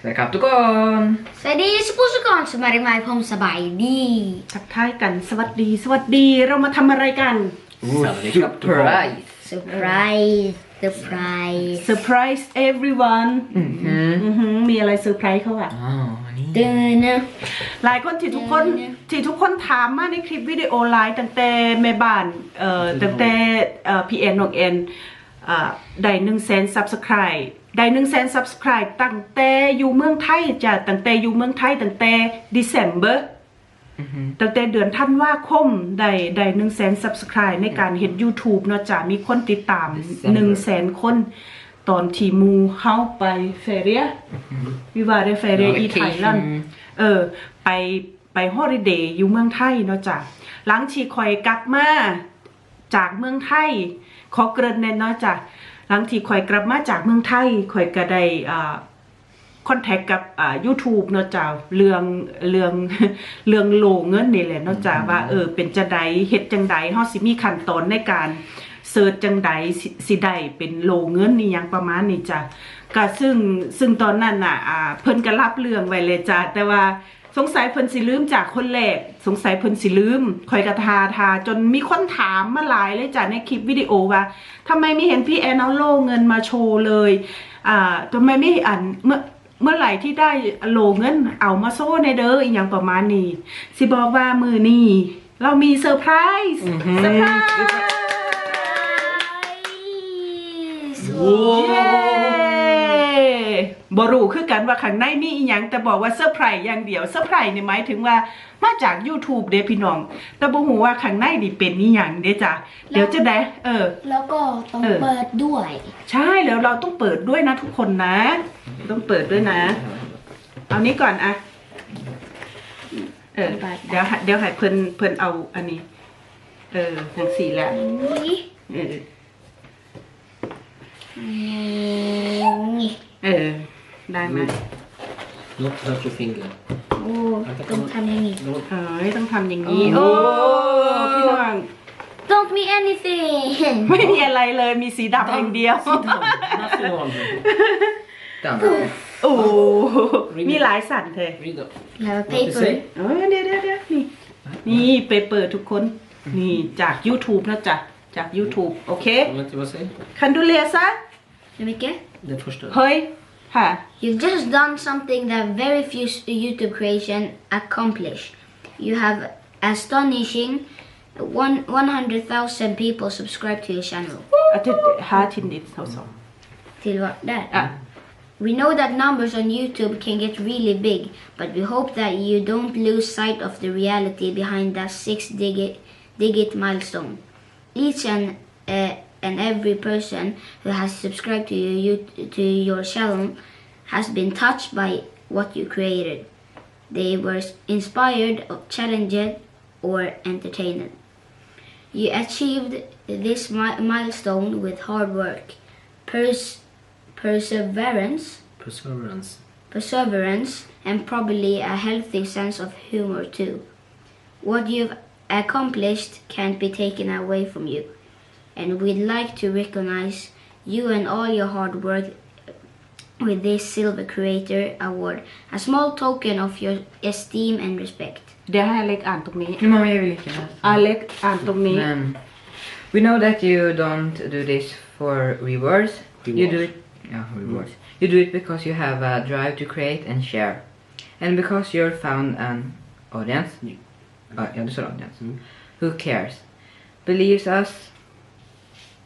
สวัสดีครับทุกคน สวัสดีสุภุสุกรสมัยใหม่ผมสบายดีทักทายกันสวัสดีสวัสดีเรามาทำอะไรกันสวัสดีครับทุกคนเซอร์ไพรส์เซอร์ไพรส์เซอร์ไพรส์ everyone อืมอือหือมีอะไรเซอร์ไพรส์เขาอะอ๋อนี่เตือนนะหลายคนที่ทุกคนเนี่ยที่ทุกคนถามมาในคลิปวิดีโอไลน์ตั้งแต่แม่บ้านเอ่อตั้งแต่เอ่อพีเอ็นของเอ็นอ่า ได้หนึ่งแสนซับสไครต์ได้หนึ่งแสนซับสไครต์ตั้งแต่อยู่เมืองไทยจ้ะตั้งแต่อยู่เมืองไทยตั้งแต่ December อือหือตั้งแต่เดือนธันวาคมได้ได้หนึ่งแสน subscribe ในการเห็น YouTube เนาะจ้ะมีคนติดตามหนึ่งแสนคนตอนที่หมูเฮาไปเฟเรียวิวาได้เฟเรียอีไทยลันด์เออ ไปไปฮอลิเดย์อยู่เมืองไทยเนาะจ้ะหลังที่คอยกลับมาจากเมืองไทย ขอเกริ่นแน่เนาะจ้ะหลังที่คอยกลับมาจากเมืองไทยคอยก็ได้อ่าคอนแทคกับอ่า YouTube เนาะจ้าเรื่องเรื่องเรื่องโลเงินนี่แหละเนาะจ้าว่าเออเป็นจังใดเฮ็ดจังใดเฮาสิมีขั้นตอนในการเสิร์ชจังใดสิสิได้เป็นโลเงินนี่หยังประมาณนี้จ้ะก็ซึ่งซึ่งตอนนั้นน่ะอ่าเพิ่นก็รับเรื่องไว้เลยจ้ะแต่ว่า สงสัยเพิ่นสิลืมจากคนแรกสงสัยเพิ่นสิลืมคอยกระทาทาจนมีคนถามมาหลายเลยจ้ะในคลิปวิดีโอว่าทำไมไม่เห็นพี่แอนเอาโลเงินมาโชว์เลยอ่าทำไมไม่อ่านเมื่อเมื่อไหร่ที่ได้โหลเงินเอามาโซ่ในเด้ออีกอย่างประมาณนี้สิบอกว่ามือนี้เรามีเซอร์ไพรส์เซอร์ไพรส์เย้ บรูคือกันว่าข้างในมีอีหยังแต่บอกว่าเซอร์ไพรส์อย่างเดียวเซอร์ไพรส์เนี่ยหมายถึงว่ามาจาก YouTube เด้พี่น้อง แต่บ่ฮู้ว่าข้างในนี่เป็นอีหยังเด้จ้ะเดี๋ยวจะได้เออ แล้วก็ต้องเออ เปิดด้วย ใช่แล้วเราต้องเปิดด้วยนะทุกคนนะ ต้องเปิดด้วยนะ เอานี้ก่อนอะเออเดี๋ยวให้เดี๋ยวให้เพิ่นเพิ่นเอาอันนี้ เออทั้งสี่แล้วนี่เออ นี่ เออ ได้ไหม Not hurt your finger. โอ้ต้องทำอย่างนี้ No. เอ้ยต้องทำอย่างนี้ โอ้พี่น้อง Don't me anything ไม่มีอะไรเลยมีสีดำอย่างเดียว Nothing on here. ต่างโอ้มีหลายสันเธอ Read up. แล้ว What they paper say? เอ้ยเดี๋ยวเดี๋ยวเดี๋ยวนี่ นี่ไปเปิดทุกคน นี่จาก YouTube นะจ๊ะ จาก YouTube โอเค Vet du vad jag säger? คันดูเลียซะ Hur mycket? Det första. เฮ้ย Huh. You've just done something that very few YouTube creation accomplish. You have astonishing 100,000 people subscribe to your channel. Till din. Till. We know that numbers on YouTube can get really big, but we hope that you don't lose sight of the reality behind that six-digit digit milestone. Each and uh, and every person who has subscribed to your you- to your channel has been touched by what you created. They were inspired, challenged, or entertained. You achieved this mi- milestone with hard work, pers- perseverance, Perseverance. perseverance, and probably a healthy sense of humor too. What you've accomplished can't be taken away from you, and we'd like to recognize you and all your hard work with this Silver Creator Award, a small token of your esteem and respect. Det har jag lagt an Alec Anthony. We know that you don't do this for rewards. You do it yeah, rewards. You do it because you have a drive to create and share. And because you're found an audience. Uh, yeah, an audience. Mm. Who cares? Believes us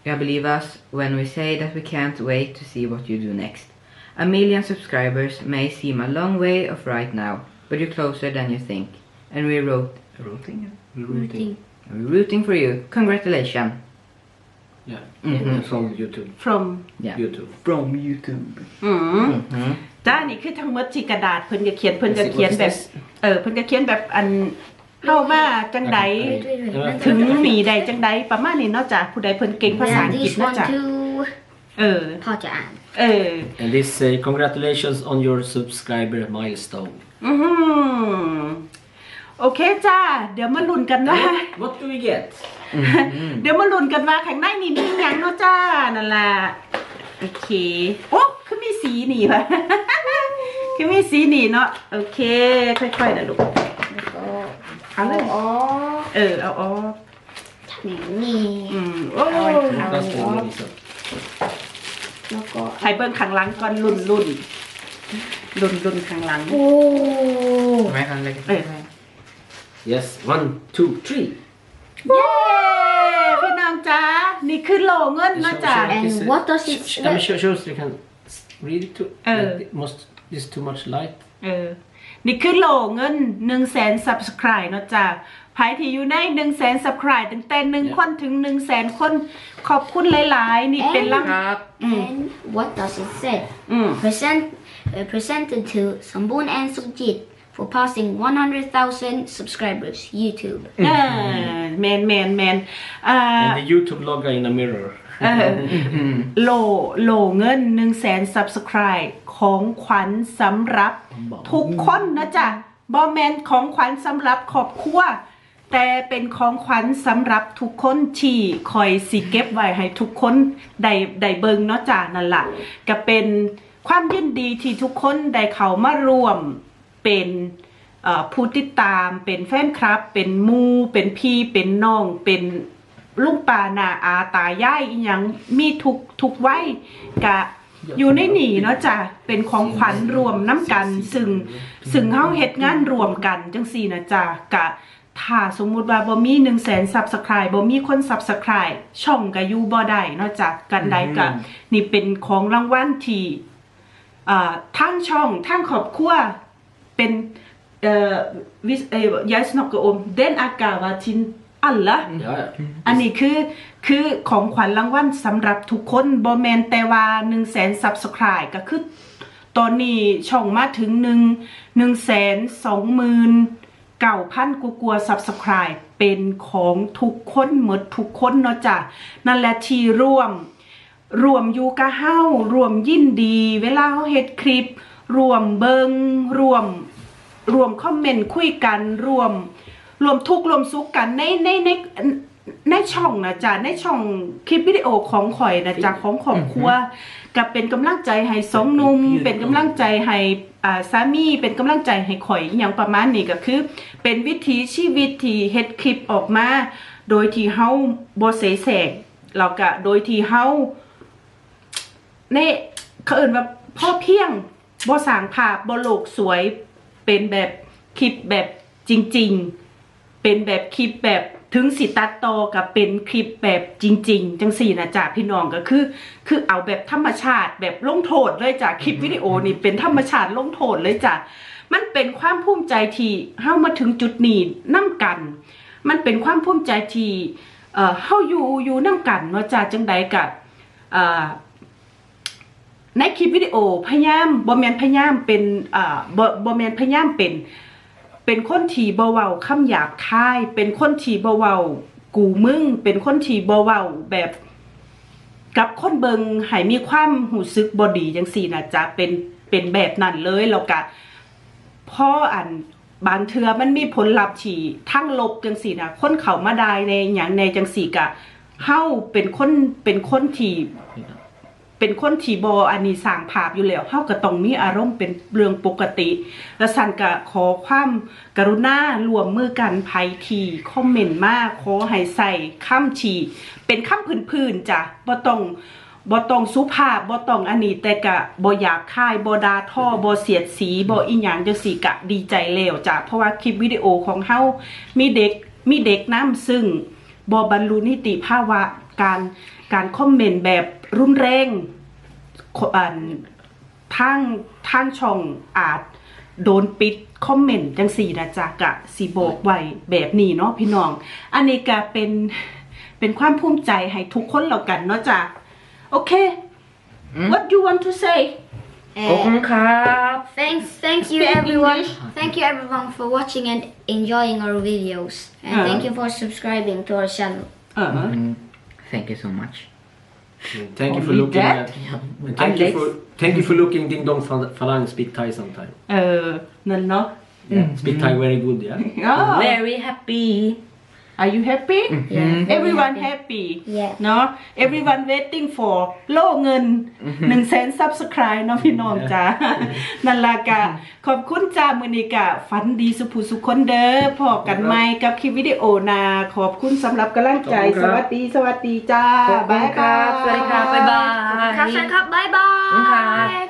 Yeah, believe us when we say that we can't wait to see what you do next. A million subscribers may seem a long way off right now, but you're closer than you think. And we wrote, rooting, We're rooting. we're rooting for you. Congratulations. Yeah. Mhm. Mm-hmm. From YouTube. from Yeah. YouTube. From YouTube. อืม Mhm. จ้านี่คือทั้งหมดที่กระดาษเพิ่นก็เขียนเพิ่นก็ What is เขียนแบบ this? เออเพิ่นก็เขียนแบบอัน เข้ามาจังใด Wait, wait, wait. Yeah. ถึงหนีใดจังใดประมาณนี้เนาะจ้ะผู้ใดเพิ่นเก่งภาษา And อังกฤษ this เนาะ one จ้ะ too. เออ Part to add. เออ And this say congratulations on your subscriber milestone. อือหือโอเคจ้า เดี๋ยวมาลุ้นกันว่า What do we get? Mhm. เดี๋ยวมาลุ้นกันว่าข้างในนี่มีหยังเนาะจ้านั่นล่ะโอเคโอ้คือมีสีนี่วะคือคือมีสีนี่เนาะโอเค ค่อยๆนะลูกแล้วก็ เอาเลยอ๋อเออเอาออกอย่างนี้อืมโอ้เอา That's the ออก only reason. แล้วก็ใช้เบิ้งข้างหลังก่อนรุ่นรุ่นรุ่นรุ่นข้างหลัง โอ้ไม่ทันเลยเออ Yes, one, two, three. เย้พี่น้องจ้านี่คือโลเงินเนาะจ้า Show- show- And this, uh, what does it sh- sh- say? Let me show, show so you can s- read it too. Oh. Uh, it must this too much light? เออ นี่คือโลเงินหนึ่งแสน subscribe เนาะจ้าไผที่อยู่ในหนึ่งแสน subscribe ตั้งแต่หนึ่ง Yeah. คนถึงหนึ่งแสนคน ขอบคุณหลาย ๆ นี่เป็นเอ๊ะลังครับ And what does it say? อืม Present, uh, presented to Sambun and Sukhjit for passing 100,000 subscribers. YouTube. เออแมนแมนแมนอ่า And the YouTube logo in a mirror. เออโลโลเงินหนึ่งแสน subscribe ของขวัญสำหรับ ทุกคนนะจ๊ะบอแมนของขวัญสำหรับครอบครัวแต่เป็นของขวัญสำหรับทุกคนที่คอยสิเก็บไว้ให้ทุกคนได้ได้เบิงเนาะจ้ะนั่นล่ะก็เป็นความยินดีที่ทุกคนได้เข้ามารวมเป็นเอ่อผู้ติดตามเป็นแฟนคลับ เป็นหมูเป็นพี่เป็นน้องเป็น ลุงป่านาอาตายายอีหยังมีทุกทุกไว้กะอยู่ในหนีเนาะจ้ะเป็นของขวัญรวมน้ำกัน ซึ่งซึ่งเฮาเฮ็ดงานรวมกันจังซี่นะจ้ะกะถ้าสมมุติว่าบ่มี1 0 0 0 0แสน Subscribe บ่มีคน Subscribe ช่องก็อยู่บ่ได้เนาะจ้ะกันใดกะนี่เป็นของรางวัลที่อ่าทั้งช่องทั้งครอบครัวเป็นเอ่อวิสเอ่อยายสนอกกะอมเดนอากาวาทิน อัลละ Ja, ja. อันนี้คือคือของขวัญรางวัลสำหรับทุกคนบอแมนแต่ว่า1 0 0 0 0แสน subscribe ก็คือตอนนี้ช่องมาถึง1 1 2 0 0 0 9,000กลัวาๆ subscribe เป็นของทุกคนหมดทุกคนเนาะจ้ะนั่นแหละที่ร่วมรวมอยู่กะเฮารวมยินดี เวลาเฮาเฮ็ดคลิป รวมเบิงรวมรวมคอมเมนต์คุยกันรวม รวมทุกข์รวมสุขกันในในในในช่องนะจ๊ะในช่องคลิปวิดีโอของข่อยนะจ๊ะของครอบครัวกับเป็นกำลังใจให้สองหนุ่มเป็นกำลังใจให้อ่าสามีเป็นกำลังใจให้ข่อยอหย่างประมาณนี้ก็คือ เป็นวิถีชีวิตที่เฮ็ดคลิปออกมา โดยที่เฮาบ่เสแสร้งแล้วก็โดยที่เฮาในเขาเอิ่นว่าพ่อเพียงบ่สร้างภาพบ่โลกสวยเป็นแบบคลิปแบบจริง ๆ เป็นแบบคลิปแบบถึงสิตัดต่อกับเป็นคลิปแบบจริง ๆ จังสี่นะจ๊ะพี่น้องก็คือ คือเอาแบบธรรมชาติแบบลงโทษเลยจ้ะคลิปวิดีโอนี่เป็นธรรมชาติลงโทษเลยจ้ะมันเป็นความภูมิใจที่เฮามาถึงจุดนี้นํกัน มันเป็นความภูมิใจที่เอ่อเฮาอยู่อยู่นํกันเนาะจ้ะจังใดกับเอ่อในคลิปวิดีโอพยายามบอแมนพยายามเป็นอ่าบอบอแมนพยายามเป็น เป็นคนที่บ่เว้าคำหยาบคาย เป็นคนที่บ่เว้ากูมึง เป็นคนที่บ่เว้าแบบกับคนเบิงให้มีความหูซึกบอดีจังสี่นะจ๊ะเป็นเป็นแบบนั้นเลยแล้วก็พ่ออันบางเทือมันมีผลลัพธ์ที่ทั้งลบจังสี่นะคนเขามาได้ในอย่างในจังสี่กะเฮาเป็นคนเป็นคนที่ เป็นคนที่บออันนี้สร้างภาพอยู่แล้วเฮาก็ต้องมีอารมณ์เป็นเรื่องปกติ และสันก็ขอความกรุณารวมมือกันภัยทีคอมเมนต์มาขอให้ใส่คำชีเป็นคำพื้นๆจ้ะบ่ต้องบ่ต้องสุภาพบ่ต้องอันนี้แต่ก็บ่อยากค่ายบ่ดาท่อบ่เสียดสีบ่อีหยังจังซี่ก็ดีใจแล้วจ้ะเพราะว่าคลิปวิดีโอของเฮามีเด็กมีเด็กนํซึ่งบ่บรรลุนิติภาวะการการคอมเมนต์แบบ รุนแรงอันทางทางช่องอาจโดนปิดคอมเมนต์จังสี่นะจ๊ะกะสีบอกไว้แบบนี้เนาะพี่น้อง อันนี้ก็เป็นเป็นความภูมิใจให้ทุกคนแล้วกันเนาะจ๊ะโอเค what you want to say ขอบคุณครับ Thanks, thank you Speak everyone. English. Thank you everyone for watching and enjoying our videos. And Uh. thank you for subscribing to our channel. เออ Mm, Thank you so much Thank you for looking that? at. Thank you for thank you for looking Ding Dong Falang speak Thai sometime. Uh, no, no. Yeah, speak Thai very good. Yeah. Oh. Very happy. Are you happy Mhm. Everyone happy Yeah. เนาะ Everyone waiting for โล่เงินหนึ่งแสน subscribe เนาะพี่น้องจ้านั่นล่ะกะขอบคุณจ้ามือนี้กะฝันดีสุภูสุขคนเด้อพอกันใหม่กับคลิปวิดีโอหนาขอบคุณสำหรับกำลังใจขอบคุณครับสวัสดีสวัสดีจ้าขอบคุณครับสวัสดีครับบ๊ายบายครับสวัสดีครับบ๊ายบายขอบคุณครับ